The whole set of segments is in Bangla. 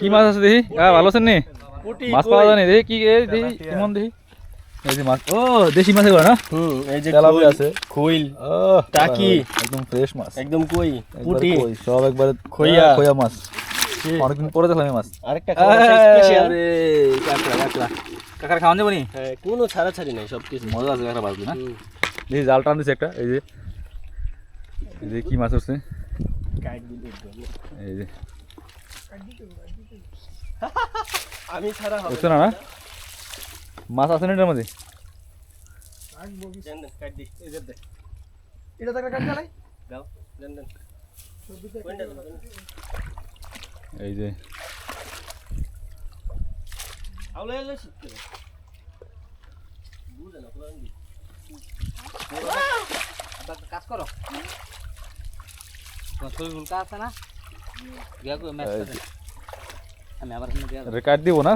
কি মাছ আছে দেখি? হ্যাঁ ভালো আছেন নি? মাছ পাওয়া যায় নি? দেখি কি এই দেখি কেমন দেখি। এই যে মাছ। ও দেশি মাছ এগুলো না? হুম এই যে তেলাপিয়া কই আছে। খইল ও টাকি। একদম ফ্রেশ মাছ। একদম কই? একবারে পুটি। কই, সব একবারে খইয়া। খইয়া মাছ। অনেকদিন পরে দেখলাম এই মাছ। আরেকটা স্পেশাল আরে, কাঁকড়া কাঁকড়া। কাঁকড়া খাওয়ান যাব নি? হ্যাঁ নাই সব কিছু। মজা আছে কাঁকড়া বাজবে না? দেখি জাল টান দিছে একটা এই যে। এই যে কি মাছ একদম। এই যে। আমি ছাড়া হবে বুঝছ না না। মাছ আছে না এটার মধ্যে? এটা তাকে কাটতে নাই দাও দেন। এই যে। আউলে এলে শিখতে বুঝে না কোরআন কাজ করো। উল্কা আছে না? গিয়া কই ম্যাচ এই করে আমি আবার এখানে দিয়া রেকার্ড দিব না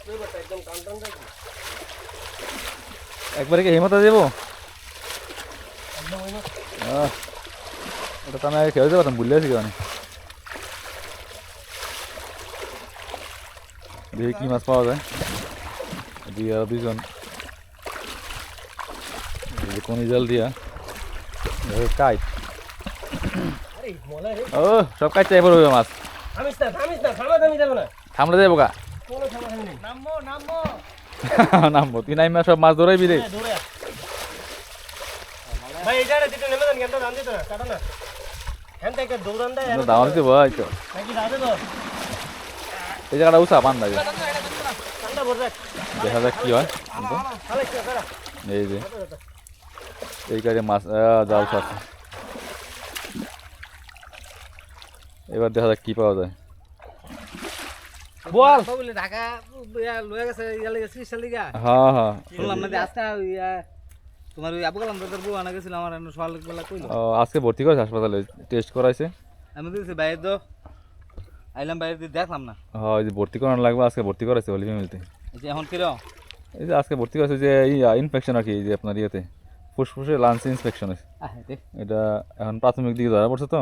তুই বাটা একদম টান টান রাখবি একবারে কি হেমতা দেবো আহ, ওটা তো আমি আগে খেয়ে পারতাম ভুলে আছি কেন দেখি কি মাছ পাওয়া যায় দিয়ে আর দুজন এই যে কোন জাল দিয়া কাইট। আরে মলা রে। ও সব কাইট চাই পড়বে মাছ। থামলে যাব গা? কোনো থামা থামি নামবো তুই নাইমা সব মাছ ধরাইবি রে দৌড়ে আয়। ভাই এটা রে দিতে নেমে যান কেন জানতে তো না কাটা না। হ্যান থেকে দৌড়ান দেয় দাম তো। এই জায়গাটা উঠা পান রাখ দেখা। যাক কি হয়। এই যে। এই কাজে মাছ আহ, জাল আছে এবার দেখা যাক কি পাওয়া যায়। বল। বলে ঢাকা লয়ে গেছে ইয়া লাগে চিকিৎসা লিগা? হ্যাঁ হ্যাঁ। না আজকে তোমার ওই আবু কালাম দাদার বউ আনা গেছিল আমার সকাল বেলা কইলো। আজকে ভর্তি করেছে হাসপাতালে টেস্ট করাইছে। আমি দিয়েছি বাইরে তো আইলাম বাইরে দিয়ে দেখলাম না। হ্যাঁ যে ভর্তি করানো লাগবে আজকে ভর্তি করাইছে হলি ফ্যামিলিতে এখন কিরো এই যে আজকে ভর্তি করেছে যে ইনফেকশন আর কি যে আপনার ইয়েতে। ফুসফুসে লাঞ্চ হয়েছে। এটা এখন প্রাথমিক দিকে ধরা পড়ছে তো।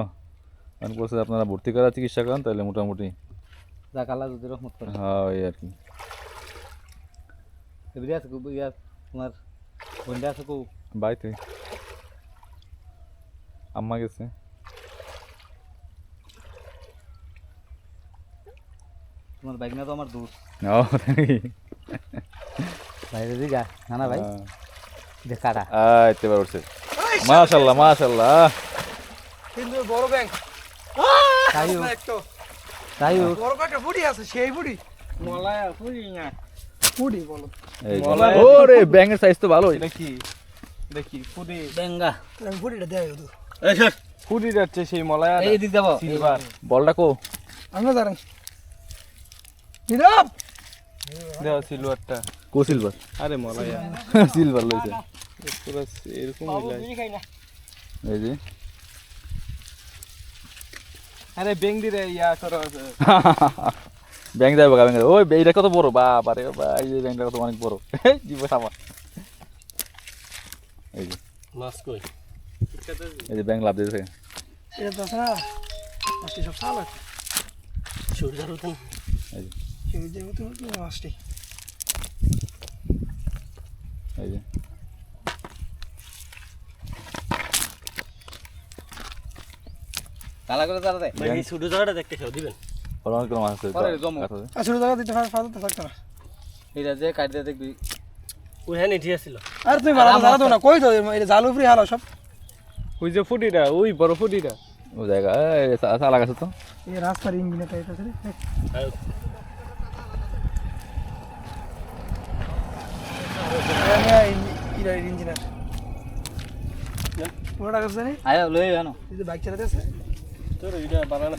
এখন বলছে আপনারা ভর্তি করা চিকিৎসা করেন তাহলে মোটামুটি যদি রহমত করে। হ্যাঁ ওই আর কি। আছে কো তোমার বন্ধা আছে কো বাড়িতে। আম্মা গেছে। তোমার বাইক না তো আমার দূর বাইরে দিগা না না ভাই। দেখ কাটা আইতে উঠছে। মাশাল্লাহ কিন্তু বড় ব্যাংক। তাই তাই বড় কয়েকটা বুড়ি আছে সেই বুড়ি মলায়া ফুলি না। বুড়ি বলো। যে। ওরে ব্যাঙের সাইজ তো ভালোই। দেখি দেখি ফুডি বেঙ্গা। আমি বুড়িটা দেয় শুধু এই স্যার ফুডি যাচ্ছে সেই মলায়া এই দিক যাব। সিলভার। বলটা কো। আমরা দাঁড়াই নীরব! দেওয়া সিলভারটা। কো সিলভার আরে মলায়া। সিলভার লইছে। পুরো এরকম এই যে। আরে দিরে ইয়া করো ব্যাং ব্যাং যাবে ওই এইটা কত বড়? বা বারে বা এই যে ব্যাংটা কত অনেক বড়। জীব সামা এই যে। মাছ কই? এই যে ব্যাং লাভ দিয়েছে এটা তো মাছটি সব সাল আছে। সূর্যের উঠুন। এই যে। সেই যে মাছটি এই যে কালা করে তারা দেয় এই ছোট জায়গাটা দেখতে চাও দিবেন? অনেক মাছ আছে পরে জমো। কাঁঠালে। আসলে জায়গা দিতে ফাঁস ফাঁস থাকতো না। এটা যে কাটতে দেখবি। ওই হ্যাঁ নিঠি আসছিল আর তুমি ভালো জানা তো না কই তো এটা জাল উপরে হালো সব। ওই যে ফুটিটা ওই বড় ফুটিটা। ও জায়গা এই সা- সালা গাছে তো। এই রাস্তার ইঞ্জিনে তাই আছে রে ইঞ্জিনিয়ার পুরোটা কাছে জানি। আয় লয়ে জানো এই যে বাইক চালাতে আছে তোর এটা বানানো